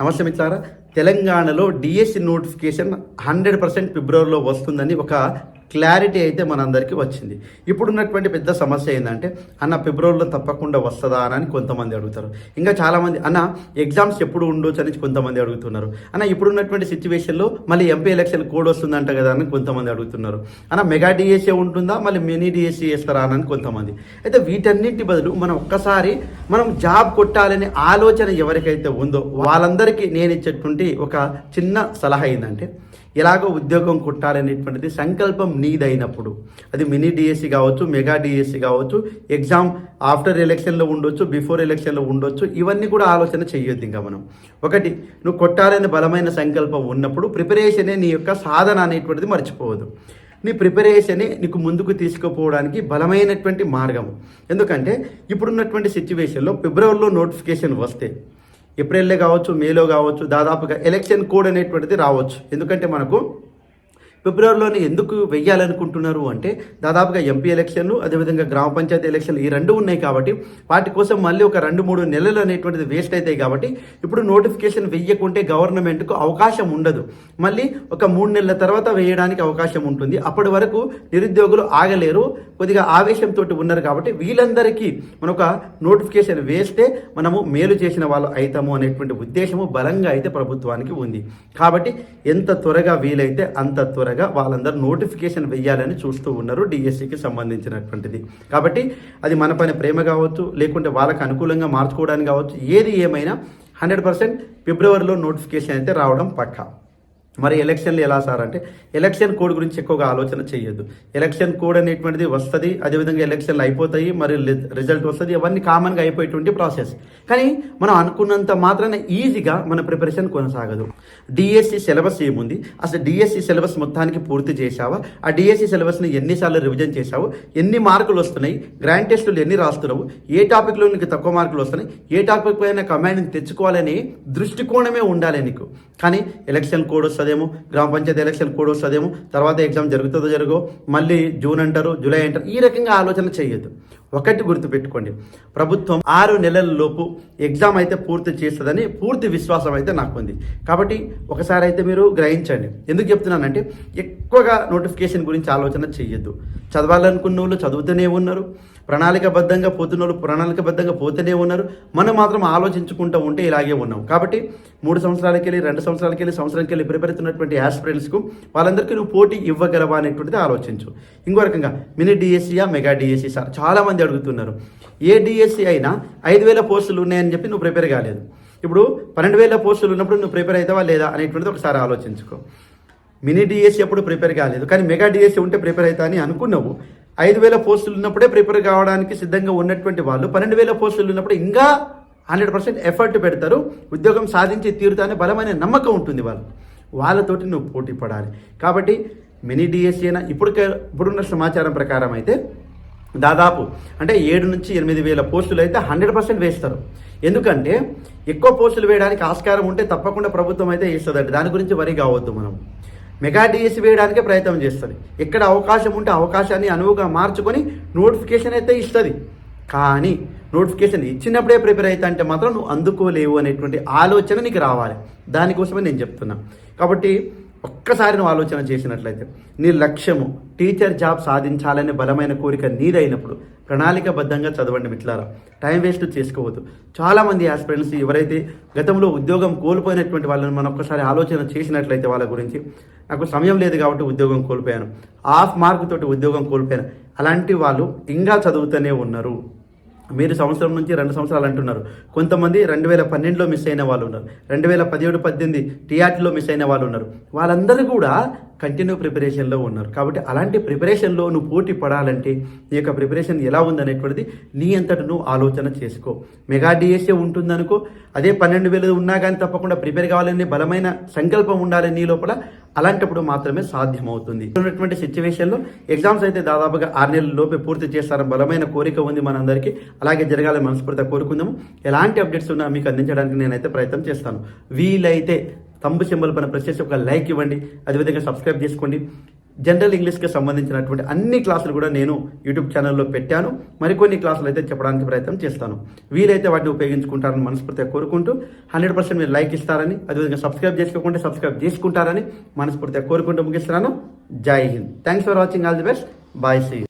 నమస్తే మిత్రులారా తెలంగాణలో డిఎస్సి నోటిఫికేషన్ హండ్రెడ్ పర్సెంట్ ఫిబ్రవరిలో వస్తుందని ఒక క్లారిటీ అయితే మనందరికీ వచ్చింది. ఇప్పుడున్నటువంటి పెద్ద సమస్య ఏంటంటే అన్న ఫిబ్రవరిలో తప్పకుండా వస్తుందా అని కొంతమంది అడుగుతారు. ఇంకా చాలామంది అన్న ఎగ్జామ్స్ ఎప్పుడు ఉండొచ్చు అని కొంతమంది అడుగుతున్నారు. అన్న ఇప్పుడున్నటువంటి సిచ్యువేషన్లో మళ్ళీ ఎంపీ ఎలక్షన్ కోడ్ వస్తుందంట కదా అని కొంతమంది అడుగుతున్నారు. అన్న మెగా డిఎస్ఏ ఉంటుందా? మళ్ళీ మినీ డిఎస్సీ వేస్తారా అని కొంతమంది. అయితే వీటన్నిటి బదులు మనం ఒక్కసారి మనం జాబ్ కొట్టాలనే ఆలోచన ఎవరికైతే ఉందో వాళ్ళందరికీ నేను ఇచ్చేటువంటి ఒక చిన్న సలహా ఏంటంటే ఎలాగో ఉద్యోగం కొట్టాలనేటువంటిది సంకల్పం నీదైనప్పుడు. అది మినీ డిఎస్సి కావచ్చు మెగా డిఎస్సి కావచ్చు ఎగ్జామ్ ఆఫ్టర్ ఎలక్షన్లో ఉండొచ్చు బిఫోర్ ఎలక్షన్లో ఉండొచ్చు ఇవన్నీ కూడా ఆలోచన చేయొద్దు ఇంకా మనం. ఒకటి నువ్వు కొట్టాలని బలమైన సంకల్పం ఉన్నప్పుడు ప్రిపరేషనే నీ యొక్క సాధన అనేటువంటిది మర్చిపోవద్దు. నీ ప్రిపరేషనే నీకు ముందుకు తీసుకుపోవడానికి బలమైనటువంటి మార్గం ఎందుకంటే ఇప్పుడున్నటువంటి సిచ్యువేషన్లో ఫిబ్రవరిలో నోటిఫికేషన్ వస్తే ఏప్రిల్లో కావచ్చు మేలో కావచ్చు దాదాపుగా ఎలక్షన్ కోడ్ అనేటువంటిది రావచ్చు. ఎందుకంటే మనకు ఫిబ్రవరిలోనే ఎందుకు వెయ్యాలనుకుంటున్నారు అంటే దాదాపుగా ఎంపీ ఎలక్షన్లు అదేవిధంగా గ్రామ పంచాయతీ ఎలక్షన్లు ఈ రెండు ఉన్నాయి కాబట్టి వాటి కోసం మళ్ళీ ఒక రెండు మూడు నెలలు అనేటువంటిది వేస్ట్ అవుతాయి కాబట్టి ఇప్పుడు నోటిఫికేషన్ వెయ్యకుంటే గవర్నమెంట్కు అవకాశం ఉండదు. మళ్ళీ ఒక మూడు నెలల తర్వాత వేయడానికి అవకాశం ఉంటుంది. అప్పటి వరకు నిరుద్యోగులు ఆగలేరు. కొద్దిగా ఆవేశంతో ఉన్నారు కాబట్టి వీళ్ళందరికీ మన ఒక నోటిఫికేషన్ వేస్తే మనము మేలు చేసిన వాళ్ళు అవుతాము అనేటువంటి ఉద్దేశము బలంగా అయితే ప్రభుత్వానికి ఉంది. కాబట్టి ఎంత త్వరగా వీలైతే అంత త్వరగా వాళ్ళందరూ నోటిఫికేషన్ వెయ్యాలని చూస్తూ ఉన్నారు డిఎస్సికి సంబంధించినటువంటిది. కాబట్టి అది మన పైన ప్రేమ కావచ్చు లేకుంటే వాళ్ళకి అనుకూలంగా మార్చుకోవడానికి కావచ్చు ఏది ఏమైనా హండ్రెడ్ పర్సెంట్ ఫిబ్రవరిలో నోటిఫికేషన్ అయితే రావడం పక్కా. మరి ఎలక్షన్లు ఎలా సార్ అంటే ఎలక్షన్ కోడ్ గురించి ఎక్కువగా ఆలోచన చేయొద్దు. ఎలక్షన్ కోడ్ అనేటువంటిది వస్తుంది అదేవిధంగా ఎలక్షన్లు అయిపోతాయి మరి రిజల్ట్ వస్తుంది అవన్నీ కామన్గా అయిపోయేటువంటి ప్రాసెస్ కానీ మనం అనుకున్నంత మాత్రాన ఈజీగా మన ప్రిపరేషన్ కొనసాగదు. డిఎస్సి సిలబస్ ఏముంది? అసలు డిఎస్సి సిలబస్ మొత్తానికి పూర్తి చేశావా? ఆ డిఎస్సి సిలబస్ని ఎన్నిసార్లు రివిజన్ చేశావు? ఎన్ని మార్కులు వస్తున్నాయి? గ్రాండ్ టెస్టులు ఎన్ని రాస్తున్నావు? ఏ టాపిక్లో నీకు తక్కువ మార్కులు వస్తున్నాయి? ఏ టాపిక్ పైన కమాండ్ని తెచ్చుకోవాలని దృష్టికోణమే ఉండాలి నీకు. కానీ ఎలక్షన్ కోడ్ వస్తుంది వస్తుందేమో గ్రామ పంచాయతీ ఎలక్షన్ కోడ్ వస్తుందేమో తర్వాత ఎగ్జామ్ జరుగుతుందో జరగో మళ్ళీ జూన్ అంటారు జూలై అంటారు ఈ రకంగా ఆలోచన చేయొద్దు. ఒకటి గుర్తుపెట్టుకోండి. ప్రభుత్వం ఆరు నెలల లోపు ఎగ్జామ్ అయితే పూర్తి చేస్తుందని పూర్తి విశ్వాసం అయితే నాకు ఉంది కాబట్టి ఒకసారి అయితే మీరు గ్రహించండి. ఎందుకు చెప్తున్నానంటే ఎక్కువగా నోటిఫికేషన్ గురించి ఆలోచన చెయ్యొద్దు. చదవాలనుకున్న వాళ్ళు చదువుతూనే ఉన్నారు. ప్రణాళికబద్ధంగా పోతున్న వాళ్ళు ప్రణాళికబద్ధంగా పోతూనే ఉన్నారు. మనం మాత్రం ఆలోచించుకుంటూ ఉంటే ఇలాగే ఉన్నాం. కాబట్టి మూడు సంవత్సరాలకి వెళ్ళి రెండు సంవత్సరాలకి వెళ్ళి సంవత్సరానికి వెళ్ళి ప్రిపేర్ అవుతున్నటువంటి యాస్పిరెంట్స్కు వాళ్ళందరికీ నువ్వు పోటీ ఇవ్వగలవా అనేటువంటిది ఆలోచించు. ఇంకో రకంగా మినీ డిఎస్సీయా మెగా డిఎస్సీ సార్ చాలామంది అడుగుతున్నారు. ఏ డిఎస్సీ అయినా ఐదు వేల పోస్టులు ఉన్నాయని చెప్పి నువ్వు ప్రిపేర్ కాలేదు. ఇప్పుడు పన్నెండు వేల పోస్టులు ఉన్నప్పుడు నువ్వు ప్రిపేర్ అవుతావా లేదా అనేటువంటిది ఒకసారి ఆలోచించుకో. మినీ డిఎస్సీ అప్పుడు ప్రిపేర్ కాలేదు. కానీ మెగా డిఎస్సీ ఉంటే ప్రిపేర్ అవుతా అని అనుకున్నావు. ఐదు వేల పోస్టులు ఉన్నప్పుడే ప్రిపేర్ కావడానికి సిద్ధంగా ఉన్నటువంటి వాళ్ళు పన్నెండు వేల పోస్టులు ఉన్నప్పుడు ఇంకా హండ్రెడ్ పర్సెంట్ ఎఫర్ట్ పెడతారు. ఉద్యోగం సాధించి తీరుతా అనే బలమైన నమ్మకం ఉంటుంది వాళ్ళు. వాళ్ళతోటి నువ్వు పోటీ పడాలి. కాబట్టి మినీ డిఎస్సీ అయినా ఇప్పుడు ఇప్పుడున్న సమాచారం ప్రకారం అయితే దాదాపు అంటే ఏడు నుంచి ఎనిమిది వేల పోస్టులు అయితే హండ్రెడ్ పర్సెంట్ వేస్తారు. ఎందుకంటే ఎక్కువ పోస్టులు వేయడానికి ఆస్కారం ఉంటే తప్పకుండా ప్రభుత్వం అయితే ఇస్తుందండి. దాని గురించి వరి కావద్దు మనం. మెగా డిఎస్సి వేయడానికే ప్రయత్నం చేస్తుంది. ఎక్కడ అవకాశం ఉంటే అవకాశాన్ని అనువుగా మార్చుకొని నోటిఫికేషన్ అయితే ఇస్తుంది. కానీ నోటిఫికేషన్ ఇచ్చినప్పుడే ప్రిపేర్ అవుతా అంటే మాత్రం నువ్వు అందుకోలేవు అనేటువంటి ఆలోచన నీకు రావాలి. దానికోసమే నేను చెప్తున్నా. కాబట్టి ఒక్కసారి నువ్వు ఆలోచన చేసినట్లయితే నీ లక్ష్యము టీచర్ జాబ్ సాధించాలనే బలమైన కోరిక నీదైనప్పుడు ప్రణాళికబద్ధంగా చదవండి మిట్లారా టైం వేస్ట్ చేసుకోవద్దు. చాలామంది ఆస్పిరెంట్స్ ఎవరైతే గతంలో ఉద్యోగం కోల్పోయినటువంటి వాళ్ళని మనం ఒక్కసారి ఆలోచన చేసినట్లయితే వాళ్ళ గురించి నాకు సమయం లేదు కాబట్టి ఉద్యోగం కోల్పోయాను. హాఫ్ మార్క్ తోటి ఉద్యోగం కోల్పోయాను. అలాంటి వాళ్ళు ఇంకా చదువుతూనే ఉన్నారు. మీరు సంవత్సరం నుంచి రెండు సంవత్సరాలు అంటున్నారు. కొంతమంది రెండు వేల పన్నెండులో మిస్ అయిన వాళ్ళు ఉన్నారు. రెండు వేల పదిహేడు పద్దెనిమిది టీఆర్టీలో మిస్ అయిన వాళ్ళు ఉన్నారు. వాళ్ళందరూ కూడా కంటిన్యూ ప్రిపరేషన్లో ఉన్నారు. కాబట్టి అలాంటి ప్రిపరేషన్లో నువ్వు పోటీ పడాలంటే నీ యొక్క ప్రిపరేషన్ ఎలా ఉందనేటువంటిది నీ అంతట నువ్వు ఆలోచన చేసుకో. మెగా డిఎస్ఏ ఉంటుందనుకో అదే పన్నెండు వేలు ఉన్నా కానీ తప్పకుండా ప్రిపేర్ కావాలని బలమైన సంకల్పం ఉండాలి నీ లోపల. అలాంటప్పుడు మాత్రమే సాధ్యమవుతుంది. ఉన్నటువంటి సిచ్యువేషన్లో ఎగ్జామ్స్ అయితే దాదాపుగా ఆరు నెలల లోపే పూర్తి చేస్తారని బలమైన కోరిక ఉంది మనందరికీ. అలాగే జరగాలని మనస్ఫూర్తిగా కోరుకుందాము. ఎలాంటి అప్డేట్స్ ఉన్నా మీకు అందించడానికి నేనైతే ప్రయత్నం చేస్తాను. వీలైతే తంబు సింబల్ పైన ప్రెస్ చేసి ఒక లైక్ ఇవ్వండి. అదేవిధంగా సబ్స్క్రైబ్ చేసుకోండి. జనరల్ ఇంగ్లీష్కి సంబంధించినటువంటి అన్ని క్లాసులు కూడా నేను యూట్యూబ్ ఛానల్లో పెట్టాను. మరికొన్ని క్లాసులు అయితే చెప్పడానికి ప్రయత్నం చేస్తాను. వీలైతే వాటిని ఉపయోగించుకుంటారని మనస్ఫూర్తిగా కోరుకుంటూ హండ్రెడ్ పర్సెంట్ మీరు లైక్ ఇస్తారని అదేవిధంగా సబ్స్క్రైబ్ చేసుకోకుండా సబ్స్క్రైబ్ చేసుకుంటారని మనస్ఫూర్తిగా కోరుకుంటూ ముగిస్తున్నాను. జై Hind. Thanks for watching all the best bye see